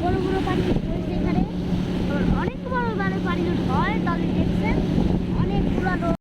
বড় বড় পাখি